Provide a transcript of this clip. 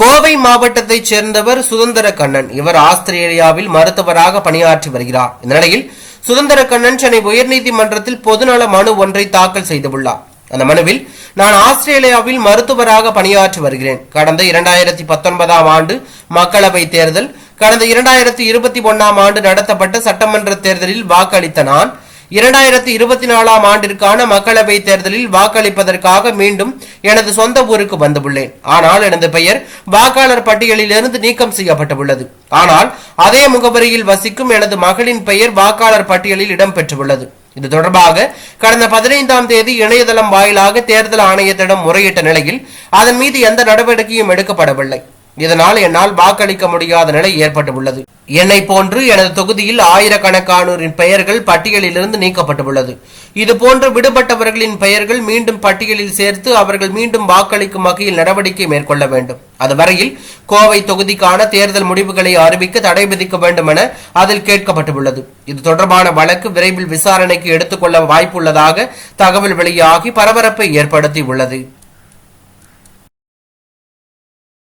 கோவை மாவட்டத்தைச் சேர்ந்தவர் சுதந்திர கண்ணன். இவர் ஆஸ்திரேலியாவில் மருத்துவராக பணியாற்றி வருகிறார். இந்த நிலையில் சுதந்திர கண்ணன் சென்னை உயர்நீதிமன்றத்தில் பொதுநல மனு ஒன்றை தாக்கல் செய்துள்ளார். அந்த மனுவில் நான் ஆஸ்திரேலியாவில் மருத்துவராக பணியாற்றி வருகிறேன். கடந்த இரண்டாயிரத்தி பத்தொன்பதாம் ஆண்டு மக்களவை தேர்தல் கடந்த இரண்டாயிரத்தி இருபத்தி ஒன்னாம் ஆண்டு நடத்தப்பட்ட சட்டமன்ற தேர்தலில் வாக்களித்த நான் இரண்டாயிரத்தி இருபத்தி நாலாம் ஆண்டிற்கான மக்களவை தேர்தலில் வாக்களிப்பதற்காக மீண்டும் எனது சொந்த ஊருக்கு வந்துள்ளேன். ஆனால் எனது பெயர் வாக்காளர் பட்டியலிலிருந்து நீக்கம் செய்யப்பட்டுள்ளது. ஆனால் அதே முகவரியில் வசிக்கும் எனது மகளின் பெயர் வாக்காளர் பட்டியலில் இடம்பெற்றுள்ளது. இது தொடர்பாக கடந்த பதினைந்தாம் தேதி இணையதளம் வாயிலாக தேர்தல் ஆணையத்திடம் முறையிட்ட நிலையில் அதன் மீது எந்த நடவடிக்கையும் எடுக்கப்படவில்லை. இதனால் என்னால் வாக்களிக்க முடியாத நிலை ஏற்பட்டுள்ளது. என்னை போன்று எனது தொகுதியில் ஆயிரக்கணக்கானோரின் பெயர்கள் பட்டியலிலிருந்து நீக்கப்பட்டுள்ளது. இது போன்று விடுபட்டவர்களின் பெயர்கள் மீண்டும் பட்டியலில் சேர்த்து அவர்கள் மீண்டும் வாக்களிக்கும் வகையில் நடவடிக்கை மேற்கொள்ள வேண்டும். அதுவரையில் கோவை தொகுதிக்கான தேர்தல் முடிவுகளை அறிவிக்க தடை விதிக்க வேண்டும் என அதில் கேட்கப்பட்டுள்ளது. இது தொடர்பான வழக்கு விரைவில் விசாரணைக்கு எடுத்துக்கொள்ள வாய்ப்புள்ளதாக தகவல் வெளியாகி பரபரப்பை ஏற்படுத்தி உள்ளது